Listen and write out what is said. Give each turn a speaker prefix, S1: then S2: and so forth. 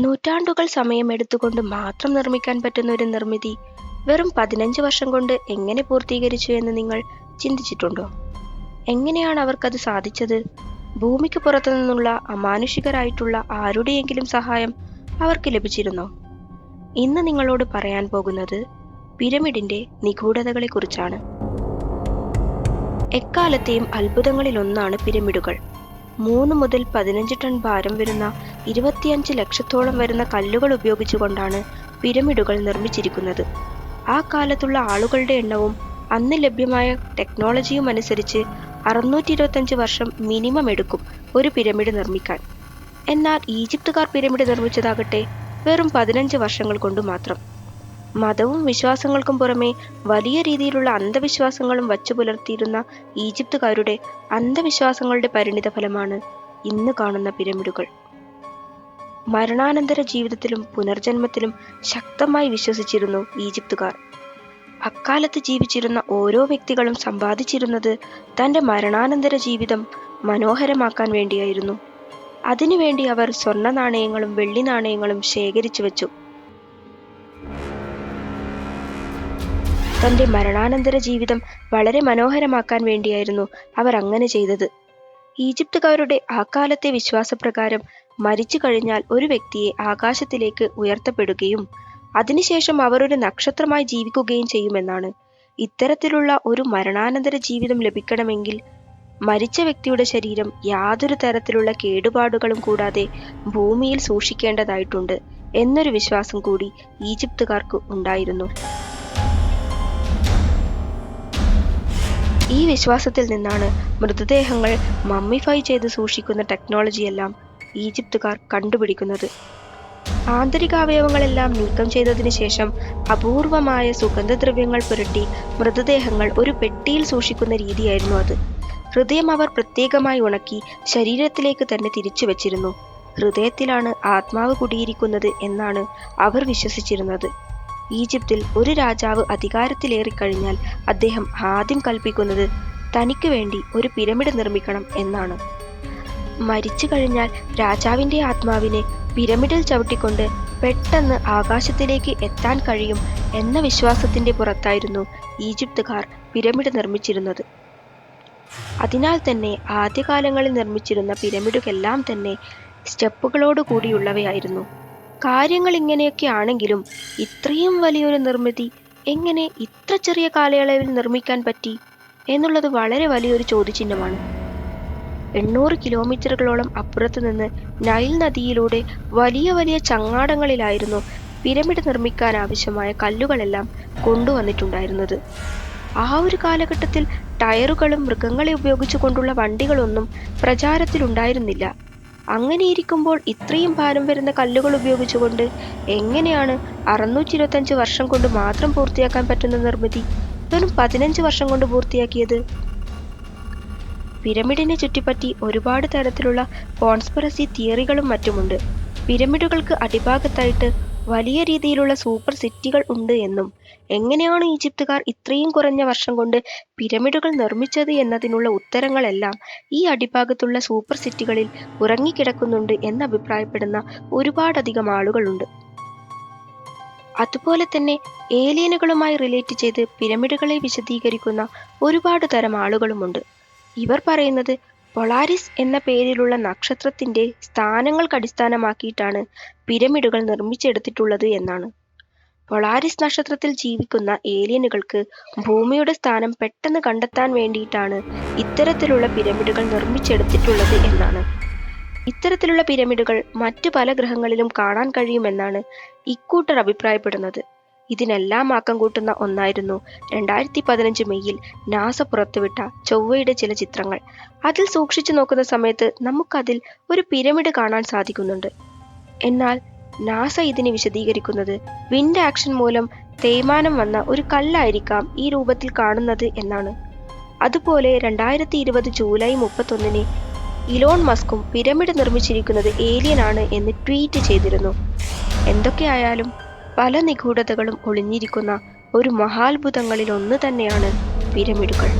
S1: നൂറ്റാണ്ടുകൾ സമയമെടുത്തുകൊണ്ട് മാത്രം നിർമ്മിക്കാൻ പറ്റുന്ന ഒരു നിർമ്മിതി വെറും പതിനഞ്ച് വർഷം കൊണ്ട് എങ്ങനെ പൂർത്തീകരിച്ചു എന്ന് നിങ്ങൾ ചിന്തിച്ചിട്ടുണ്ടോ? എങ്ങനെയാണ് അവർക്കത് സാധിച്ചത്? ഭൂമിക്ക് പുറത്തു നിന്നുള്ള അമാനുഷികരായിട്ടുള്ള ആരുടെയെങ്കിലും സഹായം അവർക്ക് ലഭിച്ചിരുന്നോ? ഇന്ന് നിങ്ങളോട് പറയാൻ പോകുന്നത് പിരമിഡിന്റെ നിഗൂഢതകളെക്കുറിച്ചാണ്. എക്കാലത്തെയും അത്ഭുതങ്ങളിലൊന്നാണ് പിരമിഡുകൾ. മൂന്ന് മുതൽ പതിനഞ്ച് ടൺ ഭാരം വരുന്ന ഇരുപത്തിയഞ്ച് ലക്ഷത്തോളം വരുന്ന കല്ലുകൾ ഉപയോഗിച്ചുകൊണ്ടാണ് പിരമിഡുകൾ നിർമ്മിച്ചിരിക്കുന്നത്. ആ കാലത്തുള്ള ആളുകളുടെ എണ്ണവും അന്ന് ലഭ്യമായ ടെക്നോളജിയും അനുസരിച്ച് അറുന്നൂറ്റി ഇരുപത്തഞ്ച് വർഷം മിനിമം എടുക്കും ഒരു പിരമിഡ് നിർമ്മിക്കാൻ. എന്നാൽ ഈജിപ്തുകാർ പിരമിഡ് നിർമ്മിച്ചതാകട്ടെ വെറും പതിനഞ്ച് വർഷങ്ങൾ കൊണ്ട് മാത്രം. മതവും വിശ്വാസങ്ങൾക്കും പുറമെ വലിയ രീതിയിലുള്ള അന്ധവിശ്വാസങ്ങളും വച്ചു പുലർത്തിയിരുന്ന ഈജിപ്തുകാരുടെ അന്ധവിശ്വാസങ്ങളുടെ പരിണിത ഫലമാണ് ഇന്ന് കാണുന്ന പിരമിഡുകൾ. മരണാനന്തര ജീവിതത്തിലും പുനർജന്മത്തിലും ശക്തമായി വിശ്വസിച്ചിരുന്നു ഈജിപ്തുകാർ. അക്കാലത്ത് ജീവിച്ചിരുന്ന ഓരോ വ്യക്തികളും സമ്പാദിച്ചിരുന്നത് തന്റെ മരണാനന്തര ജീവിതം മനോഹരമാക്കാൻ വേണ്ടിയായിരുന്നു. അതിനുവേണ്ടി അവർ സ്വർണ നാണയങ്ങളും വെള്ളി നാണയങ്ങളും ശേഖരിച്ചു വെച്ചു. തന്റെ മരണാനന്തര ജീവിതം വളരെ മനോഹരമാക്കാൻ വേണ്ടിയായിരുന്നു അവർ അങ്ങനെ ചെയ്തത്. ഈജിപ്തുകാരുടെ ആകാലത്തെ വിശ്വാസപ്രകാരം മരിച്ചു കഴിഞ്ഞാൽ ഒരു വ്യക്തിയെ ആകാശത്തിലേക്ക് ഉയർത്തപ്പെടുകയും അതിനുശേഷം അവർ ഒരു നക്ഷത്രമായി ജീവിക്കുകയും ചെയ്യുമെന്നാണ്. ഇത്തരത്തിലുള്ള ഒരു മരണാനന്തര ജീവിതം ലഭിക്കണമെങ്കിൽ മരിച്ച വ്യക്തിയുടെ ശരീരം യാതൊരു തരത്തിലുള്ള കേടുപാടുകളും കൂടാതെ ഭൂമിയിൽ സൂക്ഷിക്കേണ്ടതായിട്ടുണ്ട് എന്നൊരു വിശ്വാസം കൂടി ഈജിപ്തുകാർക്ക് ഉണ്ടായിരുന്നു. ഈ വിശ്വാസത്തിൽ നിന്നാണ് മൃതദേഹങ്ങൾ മമ്മിഫൈ ചെയ്ത് സൂക്ഷിക്കുന്ന ടെക്നോളജിയെല്ലാം ഈജിപ്തുകാർ കണ്ടുപിടിക്കുന്നത്. ആന്തരികാവയവങ്ങളെല്ലാം നീക്കം ചെയ്തതിനു ശേഷം അപൂർവമായ സുഗന്ധദ്രവ്യങ്ങൾ പുരട്ടി മൃതദേഹങ്ങൾ ഒരു പെട്ടിയിൽ സൂക്ഷിക്കുന്ന രീതിയായിരുന്നു അത്. ഹൃദയം അവർ പ്രത്യേകമായി ഉണക്കി ശരീരത്തിലേക്ക് തന്നെ തിരിച്ചു വച്ചിരുന്നു. ഹൃദയത്തിലാണ് ആത്മാവ് കുടിയിരിക്കുന്നത് എന്നാണ് അവർ വിശ്വസിച്ചിരുന്നത്. ഈജിപ്തിൽ ഒരു രാജാവ് അധികാരത്തിലേറിക്കഴിഞ്ഞാൽ അദ്ദേഹം ആദ്യം കൽപ്പിക്കുന്നത് തനിക്ക് വേണ്ടി ഒരു പിരമിഡ് നിർമ്മിക്കണം എന്നാണ്. മരിച്ചു കഴിഞ്ഞാൽ രാജാവിന്റെ ആത്മാവിനെ പിരമിഡിൽ ചവിട്ടിക്കൊണ്ട് പെട്ടെന്ന് ആകാശത്തിലേക്ക് എത്താൻ കഴിയും എന്ന വിശ്വാസത്തിന്റെ പുറത്തായിരുന്നു ഈജിപ്തുകാർ പിരമിഡ് നിർമ്മിച്ചിരുന്നത്. അതിനാൽ തന്നെ ആദ്യകാലങ്ങളിൽ നിർമ്മിച്ചിരുന്ന പിരമിഡുകളെല്ലാം തന്നെ സ്റ്റെപ്പുകളോട് കൂടിയുള്ളവയായിരുന്നു കാര്യങ്ങൾ ഇങ്ങനെയൊക്കെ ആണെങ്കിലും ഇത്രയും വലിയൊരു നിർമ്മിതി എങ്ങനെ ഇത്ര ചെറിയ കാലയളവിൽ നിർമ്മിക്കാൻ പറ്റി എന്നുള്ളത് വളരെ വലിയൊരു ചോദ്യചിഹ്നമാണ്. എണ്ണൂറ് കിലോമീറ്ററുകളോളം അപ്പുറത്തു നിന്ന് നൈൽ നദിയിലൂടെ വലിയ വലിയ ചങ്ങാടങ്ങളിലായിരുന്നു പിരമിഡ് നിർമ്മിക്കാൻ ആവശ്യമായ കല്ലുകളെല്ലാം കൊണ്ടുവന്നിട്ടുണ്ടായിരുന്നത്. ആ ഒരു കാലഘട്ടത്തിൽ ടയറുകളും മൃഗങ്ങളെ ഉപയോഗിച്ചുകൊണ്ടുള്ള വണ്ടികളൊന്നും പ്രചാരത്തിലുണ്ടായിരുന്നില്ല. അങ്ങനെയിരിക്കുമ്പോൾ ഇത്രയും ഭാരം വരുന്ന കല്ലുകൾ ഉപയോഗിച്ചുകൊണ്ട് എങ്ങനെയാണ് അറുന്നൂറ്റി ഇരുപത്തഞ്ച് വർഷം കൊണ്ട് മാത്രം പൂർത്തിയാക്കാൻ പറ്റുന്ന നിർമ്മിതി? വെറും പതിനഞ്ച് വർഷം കൊണ്ട് പൂർത്തിയാക്കിയത്? പിരമിഡിനെ ചുറ്റിപ്പറ്റി ഒരുപാട് തരത്തിലുള്ള കോൺസ്പിറസി തിയറികളും മറ്റുമുണ്ട്. പിരമിഡുകൾക്ക് അടിഭാഗത്തായിട്ട് വലിയ രീതിയിലുള്ള സൂപ്പർ സിറ്റികൾ ഉണ്ട് എന്നും. എങ്ങനെയാണ് ഈജിപ്തുകാർ ഇത്രയും കുറഞ്ഞ വർഷം കൊണ്ട് പിരമിഡുകൾ നിർമ്മിച്ചത് എന്നതിനുള്ള ഉത്തരങ്ങളെല്ലാം ഈ അടിഭാഗത്തുള്ള സൂപ്പർ സിറ്റികളിൽ ഉറങ്ങിക്കിടക്കുന്നുണ്ട് എന്ന് അഭിപ്രായപ്പെടുന്ന ഒരുപാടധികം ആളുകളുണ്ട്. അതുപോലെ തന്നെ ഏലിയനുകളുമായി റിലേറ്റ് ചെയ്ത് പിരമിഡുകളെ വിശദീകരിക്കുന്ന ഒരുപാട് തരം ആളുകളുമുണ്ട്. ഇവർ പറയുന്നത് പൊളാരിസ് എന്ന പേരിലുള്ള നക്ഷത്രത്തിന്റെ സ്ഥാനങ്ങൾക്ക് അടിസ്ഥാനമാക്കിയിട്ടാണ് പിരമിഡുകൾ നിർമ്മിച്ചെടുത്തിട്ടുള്ളത് എന്നാണ്. പൊളാരിസ് നക്ഷത്രത്തിൽ ജീവിക്കുന്ന ഏലിയനുകൾക്ക് ഭൂമിയുടെ സ്ഥാനം പെട്ടെന്ന് കണ്ടെത്താൻ വേണ്ടിയിട്ടാണ് ഇത്തരത്തിലുള്ള പിരമിഡുകൾ നിർമ്മിച്ചെടുത്തിട്ടുള്ളത് എന്നാണ്. ഇത്തരത്തിലുള്ള പിരമിഡുകൾ മറ്റു പല ഗ്രഹങ്ങളിലും കാണാൻ കഴിയുമെന്നാണ് ഇക്കൂട്ടർ അഭിപ്രായപ്പെടുന്നത്. ഇതിനെല്ലാം ആക്കം കൂട്ടുന്ന ഒന്നായിരുന്നു. രണ്ടായിരത്തി പതിനഞ്ച് മെയ്യിൽ നാസ പുറത്തുവിട്ട ചൊവ്വയുടെ ചില ചിത്രങ്ങൾ. അതിൽ സൂക്ഷിച്ചു നോക്കുന്ന സമയത്ത് നമുക്കതിൽ ഒരു പിരമിഡ് കാണാൻ സാധിക്കുന്നുണ്ട്. എന്നാൽ നാസ ഇതിനെ വിശദീകരിക്കുന്നത് വിൻഡ് ആക്ഷൻ മൂലം തേയ്മാനം വന്ന ഒരു കല്ലായിരിക്കാം ഈ രൂപത്തിൽ കാണുന്നത് എന്നാണ്. അതുപോലെ രണ്ടായിരത്തി ഇരുപത് ജൂലൈ മുപ്പത്തൊന്നിന് ഇലോൺ മസ്കും പിരമിഡ് നിർമ്മിച്ചിരിക്കുന്നത് ഏലിയനാണ് എന്ന് ട്വീറ്റ് ചെയ്തിരുന്നു. എന്തൊക്കെയായാലും പല നിഗൂഢതകളും ഒളിഞ്ഞിരിക്കുന്ന ഒരു മഹാത്ഭുതങ്ങളിൽ ഒന്ന് തന്നെയാണ് പിരമിഡുകൾ.